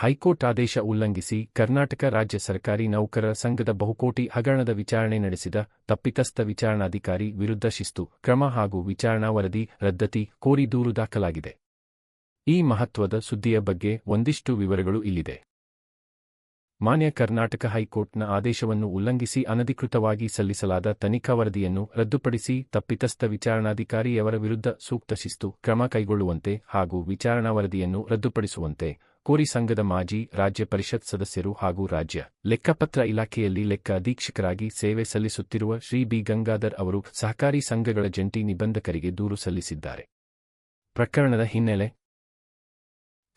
High court ಆದೇಶ ಉಲ್ಲಂಘಿಸಿ ಕರ್ನಾಟಕ ರಾಜ್ಯ ಸರ್ಕಾರಿ ನೌಕರರ ಸಂಘದ ಬಹುಕೋಟಿ ಹಗರಣದ ವಿಚಾರಣೆ ನಡೆಸಿದ ತಪ್ಪಿತಸ್ಥ ವಿಚಾರಣಾಧಿಕಾರಿ ವಿರುದ್ಧ ಶಿಸ್ತು, ಕ್ರಮ ಹಾಗೂ ವಿಚಾರಣಾ ವರದಿ ರದ್ದತಿ ಕೋರಿ ದೂರು ದಾಖಲಾಗಿದೆ. ಈ ಮಹತ್ವದ ಸುದ್ದಿಯ ಬಗ್ಗೆ ಒಂದಿಷ್ಟು ವಿವರಗಳು ಇಲ್ಲಿದೆ. ಮಾನ್ಯ ಕರ್ನಾಟಕ ಹೈಕೋರ್ಟ್ನ ಆದೇಶವನ್ನು ಉಲ್ಲಂಘಿಸಿ ಅನಧಿಕೃತವಾಗಿ ಸಲ್ಲಿಸಲಾದ ತನಿಖಾ ವರದಿಯನ್ನು ರದ್ದುಪಡಿಸಿ ತಪ್ಪಿತಸ್ಥ ವಿಚಾರಣಾಧಿಕಾರಿಯವರ ವಿರುದ್ಧ ಸೂಕ್ತ ಶಿಸ್ತು, ಕ್ರಮ ಕೈಗೊಳ್ಳುವಂತೆ ಹಾಗೂ ವಿಚಾರಣಾ ವರದಿಯನ್ನು ರದ್ದುಪಡಿಸುವಂತೆ ಕೋರಿ ಸಂಘದ ಮಾಜಿ ರಾಜ್ಯ ಪರಿಷತ್ ಸದಸ್ಯರು ಹಾಗೂ ರಾಜ್ಯ ಲೆಕ್ಕಪತ್ರ ಇಲಾಖೆಯಲ್ಲಿ ಲೆಕ್ಕ ಅಧೀಕ್ಷಕರಾಗಿ ಸೇವೆ ಸಲ್ಲಿಸುತ್ತಿರುವ ಶ್ರೀ ಬಿ ಗಂಗಾಧರ್ ಅವರು ಸಹಕಾರಿ ಸಂಘಗಳ ಜಂಟಿ ನಿಬಂಧಕರಿಗೆ ದೂರು ಸಲ್ಲಿಸಿದ್ದಾರೆ. ಪ್ರಕರಣದ ಹಿನ್ನೆಲೆ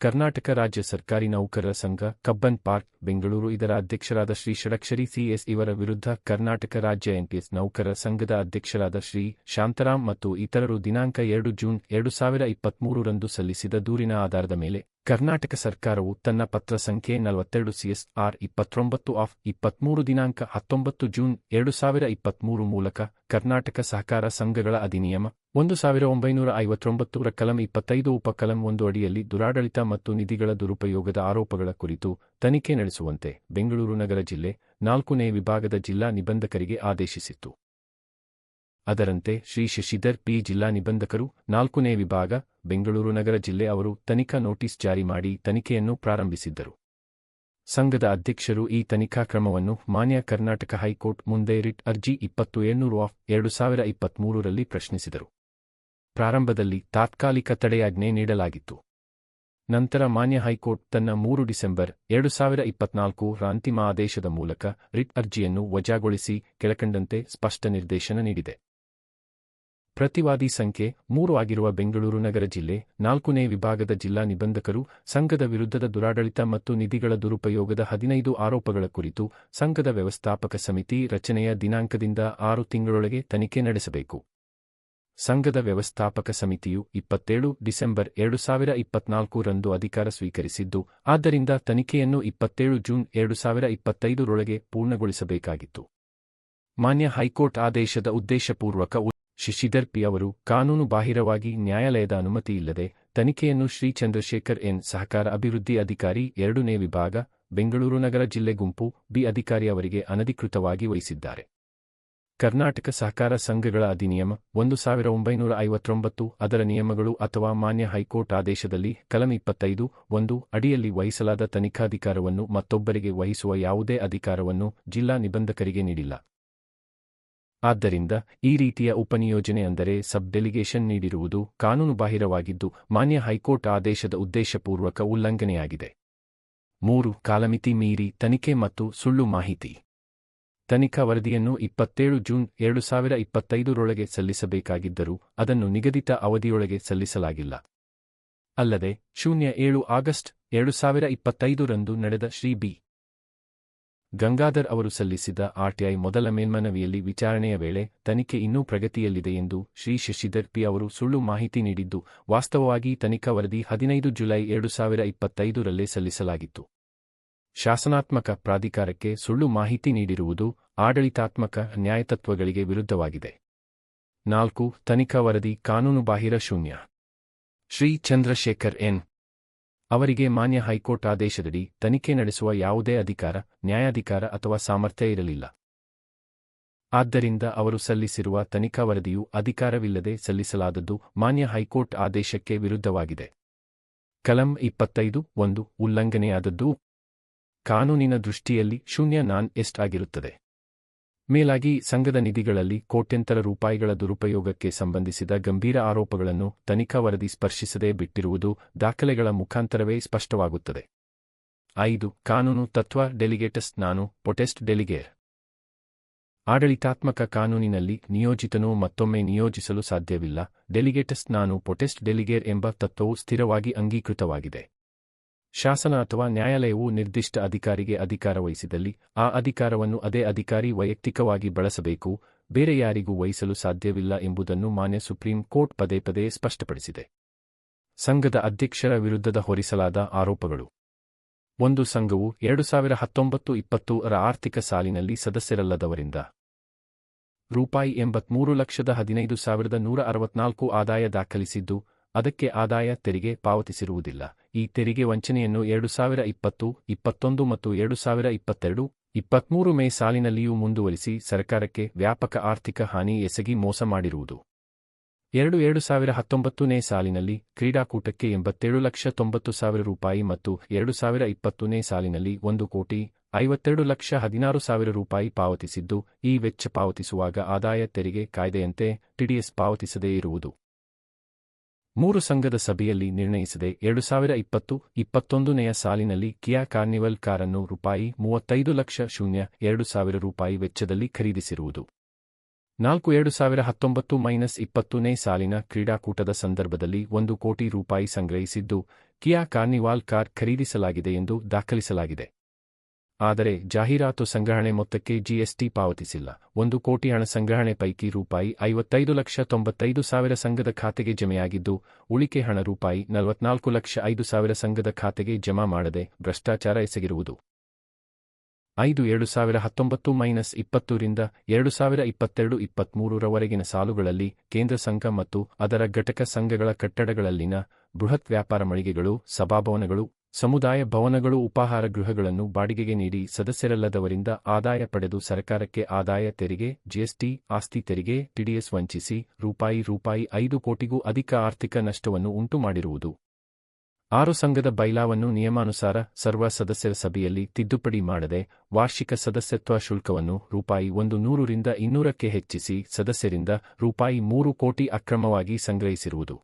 ಕರ್ನಾಟಕ ರಾಜ್ಯ ಸರ್ಕಾರಿ ನೌಕರರ ಸಂಘ ಕಬ್ಬನ್ ಪಾರ್ಕ್, ಬೆಂಗಳೂರು ಇದರ ಅಧ್ಯಕ್ಷರಾದ ಶ್ರೀ ಷಡಕ್ಷರಿ ಸಿಎಸ್ ಇವರ ವಿರುದ್ಧ ಕರ್ನಾಟಕ ರಾಜ್ಯ ಎನ್ಪಿಎಸ್ ನೌಕರರ ಸಂಘದ ಅಧ್ಯಕ್ಷರಾದ ಶ್ರೀ ಶಾಂತರಾಮ್ ಮತ್ತು ಇತರರು ದಿನಾಂಕ ಎರಡು ಜೂನ್ ಎರಡು ಸಾವಿರ ಇಪ್ಪತ್ಮೂರರಂದು ಸಲ್ಲಿಸಿದ ದೂರಿನ ಆಧಾರದ ಮೇಲೆ ಕರ್ನಾಟಕ ಸರ್ಕಾರವು ತನ್ನ ಪತ್ರ ಸಂಖ್ಯೆ ನಲವತ್ತೆರಡು ಸಿಎಸ್ ಆರ್ ಇಪ್ಪತ್ತೊಂಬತ್ತು ಆಫ್ ಇಪ್ಪತ್ಮೂರು ದಿನಾಂಕ ಹತ್ತೊಂಬತ್ತು ಜೂನ್ ಎರಡು ಸಾವಿರ ಇಪ್ಪತ್ಮೂರು ಮೂಲಕ ಕರ್ನಾಟಕ ಸಹಕಾರ ಸಂಘಗಳ ಅಧಿನಿಯಮ ಒಂದು ಸಾವಿರ ಒಂಬೈನೂರ ಐವತ್ತೊಂಬತ್ತರ ಕಲಂ ಇಪ್ಪತ್ತೈದು ಉಪಕಲಂ ಒಂದು ಅಡಿಯಲ್ಲಿ ದುರಾಡಳಿತ ಮತ್ತು ನಿಧಿಗಳ ದುರುಪಯೋಗದ ಆರೋಪಗಳ ಕುರಿತು ತನಿಖೆ ನಡೆಸುವಂತೆ ಬೆಂಗಳೂರು ನಗರ ಜಿಲ್ಲೆ ನಾಲ್ಕನೇ ವಿಭಾಗದ ಜಿಲ್ಲಾ ನಿಬಂಧಕರಿಗೆ ಆದೇಶಿಸಿತ್ತು. ಅದರಂತೆ ಶ್ರೀ ಶಶಿಧರ್ ಪಿ ಜಿಲ್ಲಾ ನಿಬಂಧಕರು, ನಾಲ್ಕನೇ ವಿಭಾಗ, ಬೆಂಗಳೂರು ನಗರ ಜಿಲ್ಲೆ ಅವರು ತನಿಖಾ ನೋಟಿಸ್ ಜಾರಿ ಮಾಡಿ ತನಿಖೆಯನ್ನು ಪ್ರಾರಂಭಿಸಿದ್ದರು. ಸಂಘದ ಅಧ್ಯಕ್ಷರು ಈ ತನಿಖಾ ಕ್ರಮವನ್ನು ಮಾನ್ಯ ಕರ್ನಾಟಕ ಹೈಕೋರ್ಟ್ ಮುಂದೆ ರಿಟ್ ಅರ್ಜಿ ಇಪ್ಪತ್ತು ಏಳ್ನೂರು ಆಫ್ ಎರಡು ಸಾವಿರ ಇಪ್ಪತ್ಮೂರರಲ್ಲಿ ಪ್ರಶ್ನಿಸಿದರು. ಪ್ರಾರಂಭದಲ್ಲಿ ತಾತ್ಕಾಲಿಕ ತಡೆಯಾಜ್ಞೆ ನೀಡಲಾಗಿತ್ತು. ನಂತರ ಮಾನ್ಯ ಹೈಕೋರ್ಟ್ ತನ್ನ ಮೂರು ಡಿಸೆಂಬರ್ ಎರಡು ಸಾವಿರ ಇಪ್ಪತ್ನಾಲ್ಕು ರ ಅಂತಿಮ ಆದೇಶದ ಮೂಲಕ ರಿಟ್ ಅರ್ಜಿಯನ್ನು ವಜಾಗೊಳಿಸಿ ಕೆಳಕಂಡಂತೆ ಸ್ಪಷ್ಟ ನಿರ್ದೇಶನ ನೀಡಿದೆ. ಪ್ರತಿವಾದಿ ಸಂಖ್ಯೆ ಮೂರು ಆಗಿರುವ ಬೆಂಗಳೂರು ನಗರ ಜಿಲ್ಲೆ ನಾಲ್ಕನೇ ವಿಭಾಗದ ಜಿಲ್ಲಾ ನಿಬಂಧಕರು ಸಂಘದ ವಿರುದ್ಧದ ದುರಾಡಳಿತ ಮತ್ತು ನಿಧಿಗಳ ದುರುಪಯೋಗದ ಹದಿನೈದು ಆರೋಪಗಳ ಕುರಿತು ಸಂಘದ ವ್ಯವಸ್ಥಾಪಕ ಸಮಿತಿ ರಚನೆಯ ದಿನಾಂಕದಿಂದ ಆರು ತಿಂಗಳೊಳಗೆ ತನಿಖೆ ನಡೆಸಬೇಕು. ಸಂಘದ ವ್ಯವಸ್ಥಾಪಕ ಸಮಿತಿಯು ಇಪ್ಪತ್ತೇಳು ಡಿಸೆಂಬರ್ ಎರಡು ಸಾವಿರ ಇಪ್ಪತ್ನಾಲ್ಕು ರಂದು ಅಧಿಕಾರ ಸ್ವೀಕರಿಸಿದ್ದು, ಆದ್ದರಿಂದ ತನಿಖೆಯನ್ನು ಇಪ್ಪತ್ತೇಳು ಜೂನ್ ಎರಡು ಸಾವಿರ ಇಪ್ಪತ್ತೈದರೊಳಗೆ ಪೂರ್ಣಗೊಳಿಸಬೇಕಾಗಿತ್ತು. ಮಾನ್ಯ ಹೈಕೋರ್ಟ್ ಆದೇಶದ ಉದ್ದೇಶಪೂರ್ವಕ ಶಶಿಧರ್ ಪಿ ಅವರು ಕಾನೂನು ಬಾಹಿರವಾಗಿ ನ್ಯಾಯಾಲಯದ ಅನುಮತಿಯಿಲ್ಲದೆ ತನಿಖೆಯನ್ನು ಶ್ರೀ ಚಂದ್ರಶೇಖರ್ ಎನ್. ಸಹಕಾರ ಅಭಿವೃದ್ಧಿ ಅಧಿಕಾರಿ ಎರಡನೇ ವಿಭಾಗ, ಬೆಂಗಳೂರು ನಗರ ಜಿಲ್ಲೆ ಗುಂಪು, ಬಿ ಅಧಿಕಾರಿ ಅವರಿಗೆ ಅನಧಿಕೃತವಾಗಿ ವಹಿಸಿದ್ದಾರೆ. ಕರ್ನಾಟಕ ಸಹಕಾರ ಸಂಘಗಳ ಅಧಿನಿಯಮ ಒಂದು ಸಾವಿರ ಒಂಬೈನೂರ ಐವತ್ತೊಂಬತ್ತು, ಅದರ ನಿಯಮಗಳು ಅಥವಾ ಮಾನ್ಯ ಹೈಕೋರ್ಟ್ ಆದೇಶದಲ್ಲಿ ಕಲಂ ಇಪ್ಪತ್ತೈದು, ಒಂದು, ಅಡಿಯಲ್ಲಿ ವಹಿಸಲಾದ ತನಿಖಾಧಿಕಾರವನ್ನು ಮತ್ತೊಬ್ಬರಿಗೆ ವಹಿಸುವ ಯಾವುದೇ ಅಧಿಕಾರವನ್ನು ಜಿಲ್ಲಾ ನಿಬಂಧಕರಿಗೆ ನೀಡಿಲ್ಲ. ಆದ್ದರಿಂದ ಈ ರೀತಿಯ ಉಪನಿಯೋಜನೆ ಅಂದರೆ ಸಬ್ ಡೆಲಿಗೇಷನ್ ನೀಡಿರುವುದು ಕಾನೂನುಬಾಹಿರವಾಗಿದ್ದು, ಮಾನ್ಯ ಹೈಕೋರ್ಟ್ ಆದೇಶದ ಉದ್ದೇಶಪೂರ್ವಕ ಉಲ್ಲಂಘನೆಯಾಗಿದೆ. ಮೂರು, ಕಾಲಮಿತಿ ಮೀರಿ ತನಿಖೆ ಮತ್ತು ಸುಳ್ಳು ಮಾಹಿತಿ. ತನಿಖಾ ವರದಿಯನ್ನು ಇಪ್ಪತ್ತೇಳು ಜೂನ್ ಎರಡು ಸಾವಿರ ಇಪ್ಪತ್ತೈದರೊಳಗೆ ಸಲ್ಲಿಸಬೇಕಾಗಿದ್ದರೂ, ಅದನ್ನು ನಿಗದಿತ ಅವಧಿಯೊಳಗೆ ಸಲ್ಲಿಸಲಾಗಿಲ್ಲ. ಅಲ್ಲದೆ, ಶೂನ್ಯ ಏಳು ಆಗಸ್ಟ್ ಎರಡು ಸಾವಿರ ಇಪ್ಪತ್ತೈದರಂದು ನಡೆದ ಶ್ರೀ ಬಿ. ಗಂಗಾಧರ್ ಅವರು ಸಲ್ಲಿಸಿದ ಆರ್ಟಿಐ ಮೊದಲ ಮೇಲ್ಮನವಿಯಲ್ಲಿ ವಿಚಾರಣೆಯ ವೇಳೆ ತನಿಖೆ ಇನ್ನೂ ಪ್ರಗತಿಯಲ್ಲಿದೆ ಎಂದು ಶ್ರೀ ಶಶಿಧರ್ ಪಿ ಅವರು ಸುಳ್ಳು ಮಾಹಿತಿ ನೀಡಿದ್ದು, ವಾಸ್ತವವಾಗಿ ತನಿಖಾ ವರದಿ ಹದಿನೈದು ಜುಲೈ ಎರಡು ಸಾವಿರ ಇಪ್ಪತ್ತೈದರಲ್ಲೇ ಸಲ್ಲಿಸಲಾಗಿತ್ತು. ಶಾಸನಾತ್ಮಕ ಪ್ರಾಧಿಕಾರಕ್ಕೆ ಸುಳ್ಳು ಮಾಹಿತಿ ನೀಡಿರುವುದು ಆಡಳಿತಾತ್ಮಕ ನ್ಯಾಯತತ್ವಗಳಿಗೆ ವಿರುದ್ಧವಾಗಿದೆ. ನಾಲ್ಕು, ತನಿಖಾ ವರದಿ ಕಾನೂನುಬಾಹಿರ ಶೂನ್ಯ. ಶ್ರೀ ಚಂದ್ರಶೇಖರ್ ಎನ್. ಅವರಿಗೆ ಮಾನ್ಯ ಹೈಕೋರ್ಟ್ ಆದೇಶದಡಿ ತನಿಖೆ ನಡೆಸುವ ಯಾವುದೇ ಅಧಿಕಾರ, ನ್ಯಾಯಾಧಿಕಾರ ಅಥವಾ ಸಾಮರ್ಥ್ಯ ಇರಲಿಲ್ಲ. ಆದ್ದರಿಂದ ಅವರು ಸಲ್ಲಿಸಿರುವ ತನಿಖಾ ವರದಿಯು ಅಧಿಕಾರವಿಲ್ಲದೆ ಸಲ್ಲಿಸಲಾದದ್ದು ಮಾನ್ಯ ಹೈಕೋರ್ಟ್ ಆದೇಶಕ್ಕೆ ವಿರುದ್ಧವಾಗಿದೆ. ಕಲಂ ಇಪ್ಪತ್ತೈದು ಒಂದು ಉಲ್ಲಂಘನೆಯಾದದ್ದು ಕಾನೂನಿನ ದೃಷ್ಟಿಯಲ್ಲಿ ಶೂನ್ಯ ನಾನ್ ಎಸ್ಟ್ ಆಗಿರುತ್ತದೆ. ಮೇಲಾಗಿ ಸಂಘದ ನಿಧಿಗಳಲ್ಲಿ ಕೋಟ್ಯಂತರ ರೂಪಾಯಿಗಳ ದುರುಪಯೋಗಕ್ಕೆ ಸಂಬಂಧಿಸಿದ ಗಂಭೀರ ಆರೋಪಗಳನ್ನು ತನಿಖಾ ವರದಿ ಸ್ಪರ್ಶಿಸದೆ ಬಿಟ್ಟಿರುವುದು ದಾಖಲೆಗಳ ಮುಖಾಂತರವೇ ಸ್ಪಷ್ಟವಾಗುತ್ತದೆ. ಐದು, ಕಾನೂನು ತತ್ವ ಡೆಲಿಗೇಟಸ್ ನಾನು ಪೊಟೆಸ್ಟ್ ಡೆಲಿಗೇರ್. ಆಡಳಿತಾತ್ಮಕ ಕಾನೂನಿನಲ್ಲಿ ನಿಯೋಜಿತನು ಮತ್ತೊಮ್ಮೆ ನಿಯೋಜಿಸಲು ಸಾಧ್ಯವಿಲ್ಲ. ಡೆಲಿಗೇಟಸ್ ನಾನು ಪೊಟೆಸ್ಟ್ ಡೆಲಿಗೇರ್ ಎಂಬ ತತ್ವವು ಸ್ಥಿರವಾಗಿ ಅಂಗೀಕೃತವಾಗಿದೆ. ಶಾಸನ ಅಥವಾ ನ್ಯಾಯಾಲಯವು ನಿರ್ದಿಷ್ಟ ಅಧಿಕಾರಿಗೆ ಅಧಿಕಾರ ವಹಿಸಿದಲ್ಲಿ, ಆ ಅಧಿಕಾರವನ್ನು ಅದೇ ಅಧಿಕಾರಿ ವೈಯಕ್ತಿಕವಾಗಿ ಬಳಸಬೇಕು, ಬೇರೆ ಯಾರಿಗೂ ವಹಿಸಲು ಸಾಧ್ಯವಿಲ್ಲ ಎಂಬುದನ್ನು ಮಾನ್ಯ ಸುಪ್ರೀಂ ಕೋರ್ಟ್ ಪದೇ ಪದೇ ಸ್ಪಷ್ಟಪಡಿಸಿದೆ. ಸಂಘದ ಅಧ್ಯಕ್ಷರ ವಿರುದ್ಧದ ಹೊರಿಸಲಾದ ಆರೋಪಗಳು. ಒಂದು ಸಂಘವು ಎರಡು ಸಾವಿರ ಹತ್ತೊಂಬತ್ತು ಇಪ್ಪತ್ತು ಆರ್ಥಿಕ ಸಾಲಿನಲ್ಲಿ ಸದಸ್ಯರಲ್ಲದವರಿಂದ ರೂಪಾಯಿ ಎಂಬತ್ಮೂರು ಲಕ್ಷದ ಹದಿನೈದು ಸಾವಿರದ ನೂರ ಅರವತ್ನಾಲ್ಕು ಆದಾಯ ದಾಖಲಿಸಿದ್ದು ಅದಕ್ಕೆ ಆದಾಯ ತೆರಿಗೆ ಪಾವತಿಸಿರುವುದಿಲ್ಲ. ಈ ತೆರಿಗೆ ವಂಚನೆಯನ್ನು ಎರಡು ಸಾವಿರ ಇಪ್ಪತ್ತು, ಇಪ್ಪತ್ತೊಂದು ಮತ್ತು ಎರಡು ಸಾವಿರ ಇಪ್ಪತ್ತೆರಡು, ಇಪ್ಪತ್ಮೂರು ಮೇ ಸಾಲಿನಲ್ಲಿಯೂ ಮುಂದುವರಿಸಿ ಸರ್ಕಾರಕ್ಕೆ ವ್ಯಾಪಕ ಆರ್ಥಿಕ ಹಾನಿ ಎಸಗಿ ಮೋಸ ಮಾಡಿರುವುದು. ಎರಡು ಎರಡು ಸಾವಿರ ಹತ್ತೊಂಬತ್ತನೇ ಸಾಲಿನಲ್ಲಿ ಕ್ರೀಡಾಕೂಟಕ್ಕೆ ಎಂಬತ್ತೇಳು ಲಕ್ಷ ತೊಂಬತ್ತು ಸಾವಿರ ರೂಪಾಯಿ ಮತ್ತು ಎರಡು ಸಾವಿರ ಇಪ್ಪತ್ತನೇ ಸಾಲಿನಲ್ಲಿ ಒಂದು ಕೋಟಿ ಐವತ್ತೆರಡು ಲಕ್ಷ ಹದಿನಾರು ಸಾವಿರ ರೂಪಾಯಿ ಪಾವತಿಸಿದ್ದು, ಈ ವೆಚ್ಚ ಪಾವತಿಸುವಾಗ ಆದಾಯ ತೆರಿಗೆ ಕಾಯ್ದೆಯಂತೆ ಟಿಡಿಎಸ್ ಪಾವತಿಸದೇ ಇರುವುದು. ಮೂರು ಸಂಘದ ಸಭೆಯಲ್ಲಿ ನಿರ್ಣಯಿಸಿದೆ ಎರಡು ಸಾವಿರ ಇಪ್ಪತ್ತು, ಇಪ್ಪತ್ತೊಂದನೆಯ ಸಾಲಿನಲ್ಲಿ ಕಿಯಾ ಕಾರ್ನಿವಲ್ ಕಾರನ್ನು ರೂಪಾಯಿ ಮೂವತ್ತೈದು ಲಕ್ಷ ಶೂನ್ಯ ಎರಡು ಸಾವಿರ ರೂಪಾಯಿ ವೆಚ್ಚದಲ್ಲಿ ಖರೀದಿಸಿರುವುದು. ನಾಲ್ಕು ಎರಡು ಸಾವಿರ ಹತ್ತೊಂಬತ್ತು ಮೈನಸ್ ಇಪ್ಪತ್ತನೇ ಸಾಲಿನ ಕ್ರೀಡಾಕೂಟದ ಸಂದರ್ಭದಲ್ಲಿ ಒಂದು ಕೋಟಿ ರೂಪಾಯಿ ಸಂಗ್ರಹಿಸಿದ್ದು, ಕಿಯಾ ಕಾರ್ನಿವಾಲ್ ಕಾರ್ ಖರೀದಿಸಲಾಗಿದೆ ಎಂದು ದಾಖಲಿಸಲಾಗಿದೆ. ಆದರೆ ಜಾಹೀರಾತು ಸಂಗ್ರಹಣೆ ಮೊತ್ತಕ್ಕೆ ಜಿಎಸ್ಟಿ ಪಾವತಿಸಿಲ್ಲ. ಒಂದು ಕೋಟಿ ಹಣ ಸಂಗ್ರಹಣೆ ಪೈಕಿ ರೂಪಾಯಿ ಐವತ್ತೈದು ಲಕ್ಷ ತೊಂಬತ್ತೈದು ಸಾವಿರ ಸಂಘದ ಖಾತೆಗೆ ಜಮೆಯಾಗಿದ್ದು, ಉಳಿಕೆ ಹಣ ರೂಪಾಯಿ ನಲವತ್ನಾಲ್ಕು ಲಕ್ಷ ಐದು ಸಾವಿರ ಸಂಘದ ಖಾತೆಗೆ ಜಮಾ ಮಾಡದೆ ಭ್ರಷ್ಟಾಚಾರ ಎಸಗಿರುವುದು. ಐದು ಎರಡು ಸಾವಿರ ಹತ್ತೊಂಬತ್ತು ಮೈನಸ್ ಇಪ್ಪತ್ತರಿಂದ ಎರಡು ಸಾವಿರ ಇಪ್ಪತ್ತೆರಡು ಇಪ್ಪತ್ಮೂರರವರೆಗಿನ ಸಾಲುಗಳಲ್ಲಿ ಕೇಂದ್ರ ಸಂಘ ಮತ್ತು ಅದರ ಘಟಕ ಸಂಘಗಳ ಕಟ್ಟಡಗಳಲ್ಲಿನ ಬೃಹತ್ ವ್ಯಾಪಾರ ಮಳಿಗೆಗಳು, ಸಭಾಭವನಗಳು ಸಮುದಾಯ ಭವನಗಳು, ಉಪಾಹಾರ ಗೃಹಗಳನ್ನು ಬಾಡಿಗೆಗೆ ನೀಡಿ ಸದಸ್ಯರಲ್ಲದವರಿಂದ ಆದಾಯ ಪಡೆದು ಸರ್ಕಾರಕ್ಕೆ ಆದಾಯ ತೆರಿಗೆ, ಜಿಎಸ್ಟಿ, ಆಸ್ತಿ ತೆರಿಗೆ ಟಿಡಿಎಸ್ ವಂಚಿಸಿ ರೂಪಾಯಿ ರೂಪಾಯಿ ಐದು ಕೋಟಿಗೂ ಅಧಿಕ ಆರ್ಥಿಕ ನಷ್ಟವನ್ನು ಉಂಟು ಮಾಡಿರುವುದು ಆರು ಸಂಘದ ಬೈಲಾವನ್ನು ನಿಯಮಾನುಸಾರ ಸರ್ವ ಸದಸ್ಯರ ಸಭೆಯಲ್ಲಿ ತಿದ್ದುಪಡಿ ಮಾಡದೆ ವಾರ್ಷಿಕ ಸದಸ್ಯತ್ವ ಶುಲ್ಕವನ್ನು ರೂಪಾಯಿ ಒಂದು ನೂರರಿಂದ ಇನ್ನೂರಕ್ಕೆ ಹೆಚ್ಚಿಸಿ ಸದಸ್ಯರಿಂದ ರೂಪಾಯಿ ಮೂರು ಕೋಟಿ ಅಕ್ರಮವಾಗಿ ಸಂಗ್ರಹಿಸಿರುವುದು.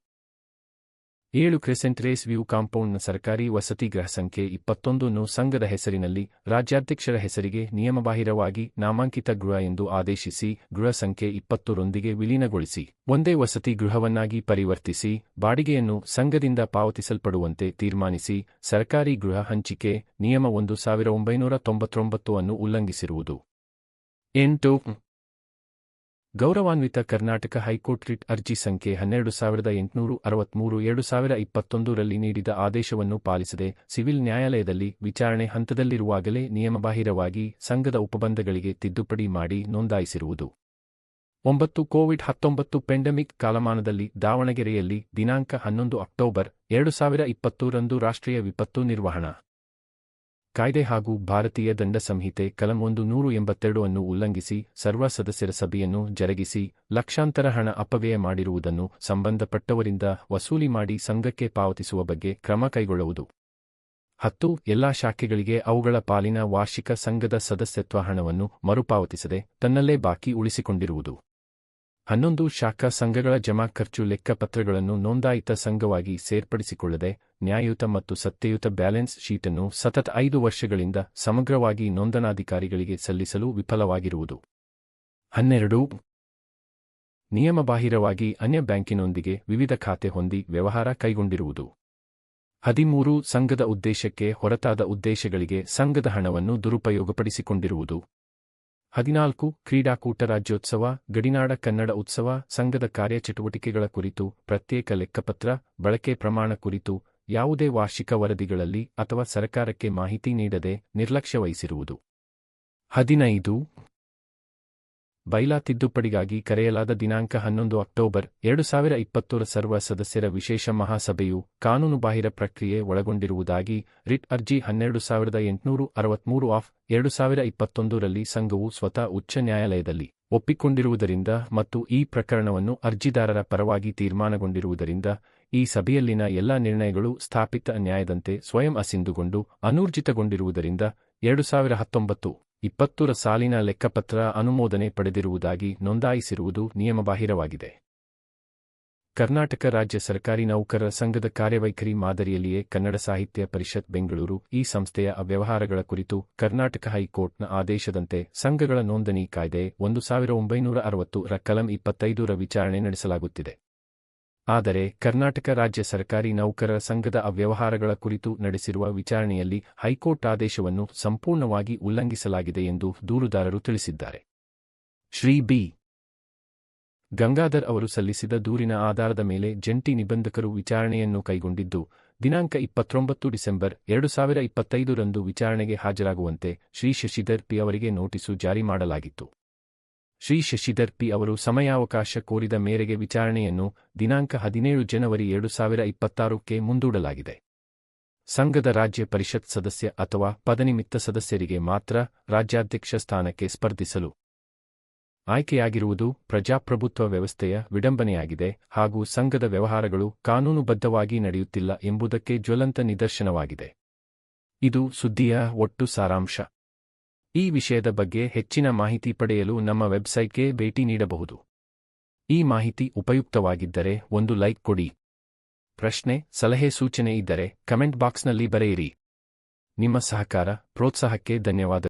ಏಳು ಕ್ರೆಸೆಂಟ್ ರೇಸ್ ವ್ಯೂ ಕಾಂಪೌಂಡ್ನ ಸರ್ಕಾರಿ ವಸತಿ ಗೃಹ ಸಂಖ್ಯೆ ಇಪ್ಪತ್ತೊಂದನ್ನು ಸಂಘದ ಹೆಸರಿನಲ್ಲಿ ರಾಜ್ಯಾಧ್ಯಕ್ಷರ ಹೆಸರಿಗೆ ನಿಯಮಬಾಹಿರವಾಗಿ ನಾಮಾಂಕಿತ ಗೃಹ ಎಂದು ಆದೇಶಿಸಿ ಗೃಹ ಸಂಖ್ಯೆ ಇಪ್ಪತ್ತರೊಂದಿಗೆ ವಿಲೀನಗೊಳಿಸಿ. ಒಂದೇ ವಸತಿ ಗೃಹವನ್ನಾಗಿ ಪರಿವರ್ತಿಸಿ, ಬಾಡಿಗೆಯನ್ನು ಸಂಘದಿಂದ ಪಾವತಿಸಲ್ಪಡುವಂತೆ ತೀರ್ಮಾನಿಸಿ, ಸರ್ಕಾರಿ ಗೃಹ ಹಂಚಿಕೆ ನಿಯಮ ಒಂದು ಸಾವಿರ ಒಂಬೈನೂರ ತೊಂಬತ್ತೊಂಬತ್ತು ಅನ್ನು ಉಲ್ಲಂಘಿಸಿರುವುದು. ಎಂಟು ಗೌರವಾನ್ವಿತ ಕರ್ನಾಟಕ ಹೈಕೋರ್ಟ್ ರಿಟ್ ಅರ್ಜಿ ಸಂಖ್ಯೆ ಹನ್ನೆರಡು ಸಾವಿರದ ಎಂಟುನೂರು ಅರವತ್ಮೂರು, ಎರಡು ಸಾವಿರ ಇಪ್ಪತ್ತೊಂದರಲ್ಲಿ ನೀಡಿದ ಆದೇಶವನ್ನು ಪಾಲಿಸದೆ ಸಿವಿಲ್ ನ್ಯಾಯಾಲಯದಲ್ಲಿ ವಿಚಾರಣೆ ಹಂತದಲ್ಲಿರುವಾಗಲೇ ನಿಯಮಬಾಹಿರವಾಗಿ ಸಂಘದ ಉಪಬಂಧಗಳಿಗೆ ತಿದ್ದುಪಡಿ ಮಾಡಿ ನೋಂದಾಯಿಸಿರುವುದು. ಒಂಬತ್ತು ಕೋವಿಡ್ ಹತ್ತೊಂಬತ್ತು ಪೆಂಡೆಮಿಕ್ ಕಾಲಮಾನದಲ್ಲಿ ದಾವಣಗೆರೆಯಲ್ಲಿ ದಿನಾಂಕ ಹನ್ನೊಂದು ಅಕ್ಟೋಬರ್, ಎರಡು ಸಾವಿರ ಇಪ್ಪತ್ತೂರಂದು ರಾಷ್ಟ್ರೀಯ ವಿಪತ್ತು ನಿರ್ವಹಣಾ ಕಾಯ್ದೆ ಹಾಗೂ ಭಾರತೀಯ ದಂಡ ಸಂಹಿತೆ ಕಲಂ ಒಂದು ನೂರು ಎಂಬತ್ತೆರಡು ಅನ್ನು ಉಲ್ಲಂಘಿಸಿ ಸರ್ವ ಸದಸ್ಯರ ಸಭೆಯನ್ನು ಜರುಗಿಸಿ ಲಕ್ಷಾಂತರ ಹಣ ಅಪವ್ಯಯ ಮಾಡಿರುವುದನ್ನು ಸಂಬಂಧಪಟ್ಟವರಿಂದ ವಸೂಲಿ ಮಾಡಿ ಸಂಘಕ್ಕೆ ಪಾವತಿಸುವ ಬಗ್ಗೆ ಕ್ರಮ ಕೈಗೊಳ್ಳುವುದು. ಹತ್ತು, ಎಲ್ಲಾ ಶಾಖೆಗಳಿಗೆ ಅವುಗಳ ಪಾಲಿನ ವಾರ್ಷಿಕ ಸಂಘದ ಸದಸ್ಯತ್ವ ಹಣವನ್ನು ಮರುಪಾವತಿಸದೆ ತನ್ನಲ್ಲೇ ಬಾಕಿ ಉಳಿಸಿಕೊಂಡಿರುವುದು. ಹನ್ನೊಂದು ಶಾಖಾ ಸಂಘಗಳ ಜಮಾ ಖರ್ಚು ಲೆಕ್ಕಪತ್ರಗಳನ್ನು ನೋಂದಾಯಿತ ಸಂಘವಾಗಿ ಸೇರ್ಪಡಿಸಿಕೊಳ್ಳದೆ, ನ್ಯಾಯಯುತ ಮತ್ತು ಸತ್ಯಯುತ ಬ್ಯಾಲೆನ್ಸ್ ಶೀಟನ್ನು ಸತತ ಐದು ವರ್ಷಗಳಿಂದ ಸಮಗ್ರವಾಗಿ ನೋಂದಣಾಧಿಕಾರಿಗಳಿಗೆ ಸಲ್ಲಿಸಲು ವಿಫಲವಾಗಿರುವುದು. ಹನ್ನೆರಡು. ನಿಯಮಬಾಹಿರವಾಗಿ ಅನ್ಯ ಬ್ಯಾಂಕಿನೊಂದಿಗೆ ವಿವಿಧ ಖಾತೆ ಹೊಂದಿ ವ್ಯವಹಾರ ಕೈಗೊಂಡಿರುವುದು. ಹದಿಮೂರು. ಸಂಘದ ಉದ್ದೇಶಕ್ಕೆ ಹೊರತಾದ ಉದ್ದೇಶಗಳಿಗೆ ಸಂಘದ ಹಣವನ್ನು ದುರುಪಯೋಗಪಡಿಸಿಕೊಂಡಿರುವುದು. ಹದಿನಾಲ್ಕು, ಕ್ರೀಡಾಕೂಟ ರಾಜ್ಯೋತ್ಸವ, ಗಡಿನಾಡ ಕನ್ನಡ ಉತ್ಸವ, ಸಂಘದ ಕಾರ್ಯಚಟುವಟಿಕೆಗಳ ಕುರಿತು, ಪ್ರತ್ಯೇಕ ಲೆಕ್ಕಪತ್ರ, ಬಳಕೆ ಪ್ರಮಾಣ ಕುರಿತು, ಯಾವುದೇ ವಾರ್ಷಿಕ ವರದಿಗಳಲ್ಲಿ ಅಥವಾ ಸರ್ಕಾರಕ್ಕೆ ಮಾಹಿತಿ ನೀಡದೆ ನಿರ್ಲಕ್ಷ್ಯ ವಹಿಸಿರುವುದು. ಹದಿನೈದು ಬೈಲಾ ತಿದ್ದುಪಡಿಗಾಗಿ ಕರೆಯಲಾದ ದಿನಾಂಕ ಹನ್ನೊಂದು ಅಕ್ಟೋಬರ್ ಎರಡು ಸಾವಿರ ಇಪ್ಪತ್ತರ ಸರ್ವ ಸದಸ್ಯರ ವಿಶೇಷ ಮಹಾಸಭೆಯು ಕಾನೂನುಬಾಹಿರ ಪ್ರಕ್ರಿಯೆ ಒಳಗೊಂಡಿರುವುದಾಗಿ ರಿಟ್ ಅರ್ಜಿ ಹನ್ನೆರಡು ಸಾವಿರದ ಎಂಟುನೂರು ಅರವತ್ಮೂರು ಆಫ್ ಎರಡು ಸಾವಿರ ಇಪ್ಪತ್ತೊಂದರಲ್ಲಿ ಸಂಘವು ಸ್ವತಃ ಉಚ್ಚ ನ್ಯಾಯಾಲಯದಲ್ಲಿ ಒಪ್ಪಿಕೊಂಡಿರುವುದರಿಂದ ಮತ್ತು ಈ ಪ್ರಕರಣವನ್ನು ಅರ್ಜಿದಾರರ ಪರವಾಗಿ ತೀರ್ಮಾನಗೊಂಡಿರುವುದರಿಂದ ಈ ಸಭೆಯಲ್ಲಿನ ಎಲ್ಲಾ ನಿರ್ಣಯಗಳು ಸ್ಥಾಪಿತ ನ್ಯಾಯದಂತೆ ಸ್ವಯಂ ಅಸಿಂಧುಗೊಂಡು ಅನೂರ್ಜಿತಗೊಂಡಿರುವುದರಿಂದ ಎರಡು ಸಾವಿರ ಹತ್ತೊಂಬತ್ತು ಇಪ್ಪತ್ತರ ಸಾಲಿನ ಲೆಕ್ಕಪತ್ರ ಅನುಮೋದನೆ ಪಡೆದಿರುವುದಾಗಿ ನೋಂದಾಯಿಸಿರುವುದು ನಿಯಮಬಾಹಿರವಾಗಿದೆ. ಕರ್ನಾಟಕ ರಾಜ್ಯ ಸರ್ಕಾರಿ ನೌಕರರ ಸಂಘದ ಕಾರ್ಯವೈಖರಿ ಮಾದರಿಯಲ್ಲಿಯೇ ಕನ್ನಡ ಸಾಹಿತ್ಯ ಪರಿಷತ್ ಬೆಂಗಳೂರು ಈ ಸಂಸ್ಥೆಯ ಅವ್ಯವಹಾರಗಳ ಕುರಿತು ಕರ್ನಾಟಕ ಹೈಕೋರ್ಟ್ನ ಆದೇಶದಂತೆ ಸಂಘಗಳ ನೋಂದಣಿ ಕಾಯ್ದೆ ಒಂದು ಸಾವಿರ ಒಂಬೈನೂರ ಅರವತ್ತು ರ ಕಲಂ ಇಪ್ಪತ್ತೈದರ ವಿಚಾರಣೆ ನಡೆಸಲಾಗುತ್ತಿದೆ. ಆದರೆ ಕರ್ನಾಟಕ ರಾಜ್ಯ ಸರ್ಕಾರಿ ನೌಕರರ ಸಂಘದ ಅವ್ಯವಹಾರಗಳ ಕುರಿತು ನಡೆಸಿರುವ ವಿಚಾರಣೆಯಲ್ಲಿ ಹೈಕೋರ್ಟ್ ಆದೇಶವನ್ನು ಸಂಪೂರ್ಣವಾಗಿ ಉಲ್ಲಂಘಿಸಲಾಗಿದೆ ಎಂದು ದೂರುದಾರರು ತಿಳಿಸಿದ್ದಾರೆ. ಶ್ರೀ ಬಿ. ಗಂಗಾಧರ್ ಅವರು ಸಲ್ಲಿಸಿದ ದೂರಿನ ಆಧಾರದ ಮೇಲೆ ಜಂಟಿ ನಿಬಂಧಕರು ವಿಚಾರಣೆಯನ್ನು ಕೈಗೊಂಡಿದ್ದು, ದಿನಾಂಕ ಇಪ್ಪತ್ತೊಂಬತ್ತು ಡಿಸೆಂಬರ್ ಎರಡು ಸಾವಿರ ಇಪ್ಪತ್ತೈದರಂದು ವಿಚಾರಣೆಗೆ ಹಾಜರಾಗುವಂತೆ ಶ್ರೀ ಶಶಿಧರ್ ಪಿ ಅವರಿಗೆ ನೋಟಿಸು ಜಾರಿ ಮಾಡಲಾಗಿತ್ತು. ಶ್ರೀ ಶಶಿಧರ್ ಪಿ ಅವರು ಸಮಯಾವಕಾಶ ಕೋರಿದ ಮೇರೆಗೆ ವಿಚಾರಣೆಯನ್ನು ದಿನಾಂಕ ಹದಿನೇಳು ಜನವರಿ ಎರಡು ಸಾವಿರ ಇಪ್ಪತ್ತಾರಕ್ಕೆ ಮುಂದೂಡಲಾಗಿದೆ. ಸಂಘದ ರಾಜ್ಯ ಪರಿಷತ್ ಸದಸ್ಯ ಅಥವಾ ಪದನಿಮಿತ್ತ ಸದಸ್ಯರಿಗೆ ಮಾತ್ರ ರಾಜ್ಯಾಧ್ಯಕ್ಷ ಸ್ಥಾನಕ್ಕೆ ಸ್ಪರ್ಧಿಸಲು ಆಯ್ಕೆಯಾಗಿರುವುದು ಪ್ರಜಾಪ್ರಭುತ್ವ ವ್ಯವಸ್ಥೆಯ ವಿಡಂಬನೆಯಾಗಿದೆ ಹಾಗೂ ಸಂಘದ ವ್ಯವಹಾರಗಳು ಕಾನೂನುಬದ್ಧವಾಗಿ ನಡೆಯುತ್ತಿಲ್ಲ ಎಂಬುದಕ್ಕೆ ಜ್ವಲಂತ ನಿದರ್ಶನವಾಗಿದೆ. ಇದು ಸುದ್ದಿಯ ಒಟ್ಟು ಸಾರಾಂಶ. ಈ ವಿಷಯದ ಬಗ್ಗೆ ಹೆಚ್ಚಿನ ಮಾಹಿತಿ ಪಡೆಯಲು ನಮ್ಮ ವೆಬ್ಸೈಟ್ಗೆ ಭೇಟಿ ನೀಡಬಹುದು. ಈ ಮಾಹಿತಿ ಉಪಯುಕ್ತವಾಗಿದ್ದರೆ ಒಂದು ಲೈಕ್ ಕೊಡಿ. ಪ್ರಶ್ನೆ, ಸಲಹೆ, ಸೂಚನೆ ಇದ್ದರೆ ಕಮೆಂಟ್ ಬಾಕ್ಸ್ನಲ್ಲಿ ಬರೆಯಿರಿ. ನಿಮ್ಮ ಸಹಕಾರ, ಪ್ರೋತ್ಸಾಹಕ್ಕೆ ಧನ್ಯವಾದಗಳು